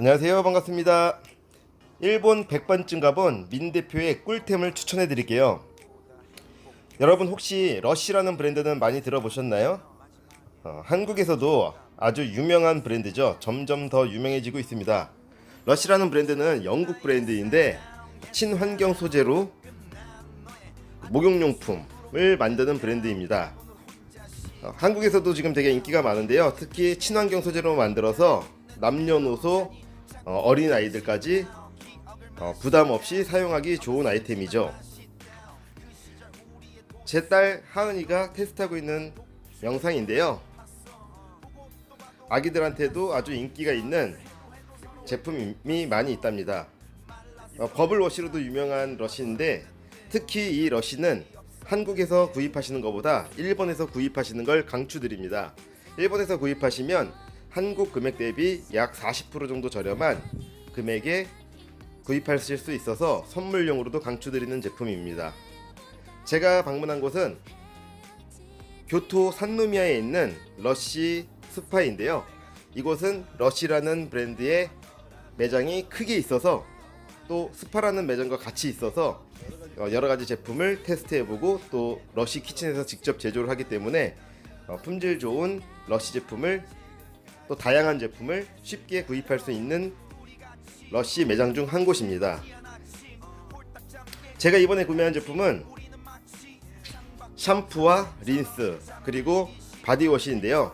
안녕하세요. 반갑습니다. 일본 백반쯤 가본 민 대표의 꿀템을 추천해 드릴게요. 여러분 혹시 러쉬라는 브랜드는 많이 들어보셨나요? 어, 한국에서도 아주 유명한 브랜드죠. 점점 더 유명해지고 있습니다. 러쉬라는 브랜드는 영국 브랜드인데 친환경 소재로 목욕용품을 만드는 브랜드입니다. 어, 한국에서도 지금 되게 인기가 많은데요. 특히 친환경 소재로 만들어서 남녀노소 어, 린 아이들까지 어, 부담 없이 사용하기 좋은 아이템이죠. 제 딸 하은이가 테스트하고 있는 영상인데요. 아기들한테도 아주 인기가 있는 제품이 많이 있답니다. 어, 버블 워시로도 유명한 러시인데 특히 이 러시는 한국에서 구입하시는 것보다 일본에서 구입하시는 걸 강추드립니다. 일본에서 구입하시면 한국 금액 대비 약 40% 정도 저렴한 금액에 구입하실 수 있어서 선물용으로도 강추드리는 제품입니다. 제가 방문한 곳은 교토 산노미야에 있는 러시 스파인데요. 이곳은 러시라는 브랜드의 매장이 크게 있어서 또 스파라는 매장과 같이 있어서 어, 여러 가지 제품을 테스트해보고 또 러시 키친에서 직접 제조를 하기 때문에 어, 품질 좋은 러시 제품을 또 다양한 제품을 쉽게 구입할 수 있는 러시 매장 중 한 곳입니다. 제가 이번에 구매한 제품은 샴푸와 린스 그리고 바디워시인데요.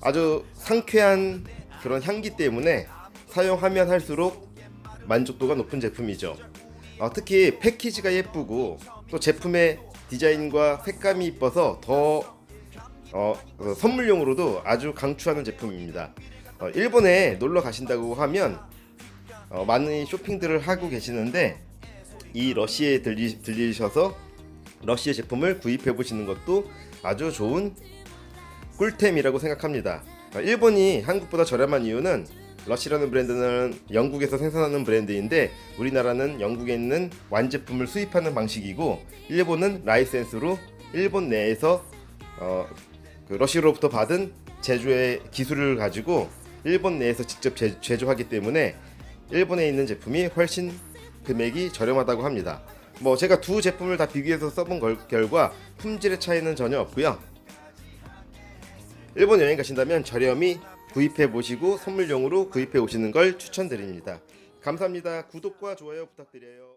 아주 상쾌한 그런 향기 때문에 사용하면 할수록 만족도가 높은 제품이죠. 어, 특히 패키지가 예쁘고 또 제품의 디자인과 색감이 이뻐서 더 어, 어, 선물용으로도 아주 강추하는 제품입니다. 어, 일본에 놀러 가신다고 하면 어, 많은 쇼핑들을 하고 계시는데 이 러시에 들리, 들리셔서 러시의 제품을 구입해 보시는 것도 아주 좋은 꿀템이라고 생각합니다. 어, 일본이 한국보다 저렴한 이유는 러시라는 브랜드는 영국에서 생산하는 브랜드인데 우리나라는 영국에 있는 완제품을 수입하는 방식이고 일본은 라이센스로 일본 내에서 어, 그 러시로부터 받은 제조의 기술을 가지고 일본 내에서 직접 제, 제조하기 때문에 일본에 있는 제품이 훨씬 금액이 저렴하다고 합니다. 뭐 제가 두 제품을 다 비교해서 써본 걸- 결과 품질의 차이는 전혀 없고요. 일본 여행 가신다면 저렴히 구입해 보시고 선물용으로 구입해 오시는 걸 추천드립니다. 감사합니다. 구독과 좋아요 부탁드려요.